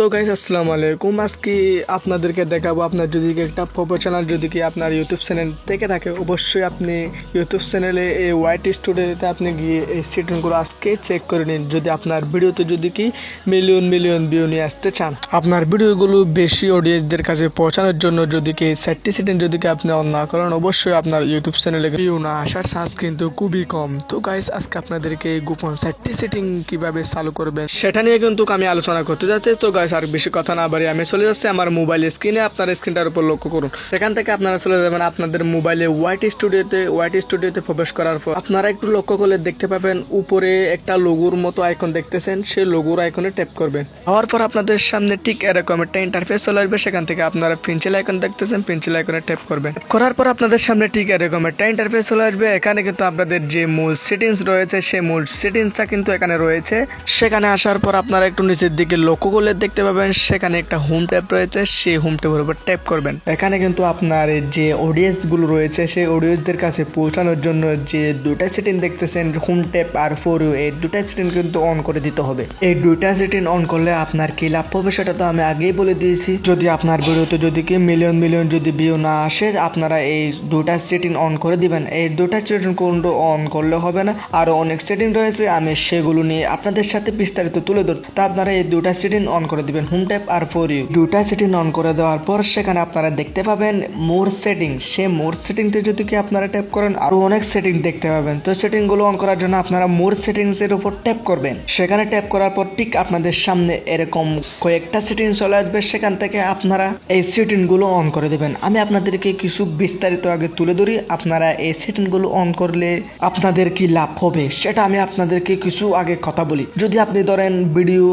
তো গাইস আসসালামু আলাইকুম। আজকে আপনাদেরকে দেখাবো, আপনার যদি একটা প্রফেশনাল যদি কি আপনার ইউটিউব চ্যানেল থেকে থাকে, অবশ্যই আপনি ইউটিউব চ্যানেলে এই হোয়াইট স্টুডিওতে আপনি গিয়ে এই সেটিংগুলো আজকে চেক করে নিন। যদি আপনার ভিডিওতে যদি কি মিলিয়ন মিলিয়ন ভিউ নিয়ে আসতে চান, আপনার ভিডিওগুলো বেশি অডিয়েন্সদের কাছে পৌঁছানোর জন্য যদি কি সেটটি সেটিং যদি কি আপনি অন না করেন, অবশ্যই আপনার ইউটিউব চ্যানেলে ভিউ না আসার চান্স কিন্তু খুবই কম। তো গাইস আজকে আপনাদেরকে গোপন সেটটি সেটিং কীভাবে চালু করবেন, সেটা নিয়ে কিন্তু আমি আলোচনা করতে যাচ্ছি। তো গাইস আর বেশি কথা না বাড়ি আমি চলে যাচ্ছি আমার মোবাইল স্ক্রিনে আপনার স্ক্রিনটার উপর লক্ষ্য করুন। সেখান থেকে আপনারা চলে যাবেন আপনাদের মোবাইলে হোয়াইট স্টুডিওতে হোয়াইট স্টুডিওতে প্রবেশ করার পর আপনারা একটু লক্ষ্য করলে দেখতে পাবেন, উপরে একটা লোগোর মতো আইকন দেখতেছেন। সেই লোগোর আইকনে ট্যাপ করবেন। হওয়ার পর আপনাদের সামনে ঠিক এরকম একটা ইন্টারফেস চলে আসবে। সেখান থেকে আপনারা পেন্সিল আইকন দেখতেছেন পেন্সিল আইকনে ট্যাপ করবেন। করার পর আপনাদের সামনে ঠিক এরকম একটা ইন্টারফেস চলে আসবে। এখানে কিন্তু আপনাদের যে মূল সেটিংস রয়েছে, সেই মূল সেটিংসটা কিন্তু এখানে রয়েছে। সেখানে আসার পর আপনারা একটু নিচের দিকে লক্ষ্য করলে দেখতে পাবেন, সেখানে একটা হোম ট্যাপ রয়েছে, সেই হোম ট্যাপের উপর ট্যাপ করবেন। এখানে কিন্তু আপনার যে অডিয়েন্সগুলো রয়েছে, সেই অডিয়েন্সদের কাছে পৌঁছানোর জন্য যে দুটা সেটিং দেখতেছেন হোম ট্যাপ আর ফোর এই দুটা সেটিং কিন্তু অন করে দিতে হবে। এই দুইটা সেটিং অন করলে আপনার কি লাভ হবে সেটা তো আমি আগেই বলে দিয়েছি। যদি আপনার ভিডিওতে যদি কি মিলিয়ন মিলিয়ন যদি ভিউ না আসে, আপনারা এই দুটা সেটিং অন করে দিবেন। এই দুটা সেটিং কিন্তু অন করলে হবে না। আরও অনেক সেটিং রয়েছে, আমি সেগুলো নিয়ে আপনাদের সাথে বিস্তারিত তুলে ধর তা আপনারা এই দুটা সেটিং অন করে দিবেন হোম ট্যাপ আর ফোর ইউ। দুটা সেটিং অন করে দেওয়ার পর সেখানে আপনারা দেখতে পাবেন মোর সেটিং সে মোর সেটিংতে যদি কি আপনারা ট্যাপ করেন, আরও অনেক সেটিং দেখতে পাবেন। তো সেটিংগুলো অন করার জন্য আপনারা মোর সেটিংস এর উপর ট্যাপ করবেন। সেখানে ট্যাপ করার পর ঠিক আপনাদের সামনে এরকম কয়েকটা সেটিং চলে আসবে। সেখান থেকে আপনারা এই সেটিংগুলো অন করে দেবেন। আমি আপনাদেরকে কিছু বিস্তারিত আগে তুলে ধরি। আপনারা এই সেটিংগুলো অন করলে আপনাদের কি লাভ হবে, সেটা আমি আপনাদেরকে কিছু আগে কথা বলি। যদি আপনি ধরেন ভিডিও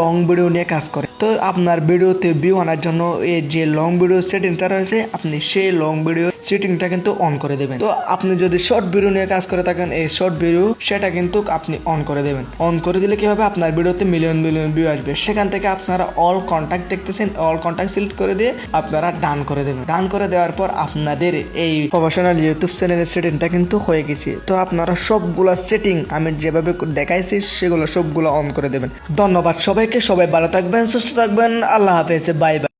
লং ভিডিও নিয়ে কাজ করেন তো আপনার ভিডিওতে ভিউ আনার জন্য এই যে লং ভিডিও সেটিংটা রয়েছে, আপনি সেই লং ভিডিও সেটিংটা কিন্তু অন করে দেবেন। তো আপনি যদি শর্ট ভিডিও নিয়ে কাজ করে থাকেন, এই শর্ট ভিডিও সেটা কিন্তু আপনি অন করে দেবেন। অন করে দিলে কি হবে? আপনার ভিডিওতে মিলিয়ন মিলিয়ন ভিউ আসবে। সেখান থেকে আপনারা অল কন্ট্যাক্ট দেখতেছেন অল কন্ট্যাক্ট সিলেক্ট করে দিয়ে আপনারা ডান করে দেবেন। ডান করে দেওয়ার পর আপনাদের এই প্রফেশনাল ইউটিউব চ্যানেলের সেটিংটা কিন্তু হয়ে গেছে। তো আপনারা সবগুলা সেটিং আমি যেভাবে দেখাইছি, সেগুলো সবগুলো অন করে দেবেন। ধন্যবাদ সবাইকে, সবাই ভালো থাকবেন, সুস্থ থাকবেন। আল্লাহ হাফেজ বাই বাই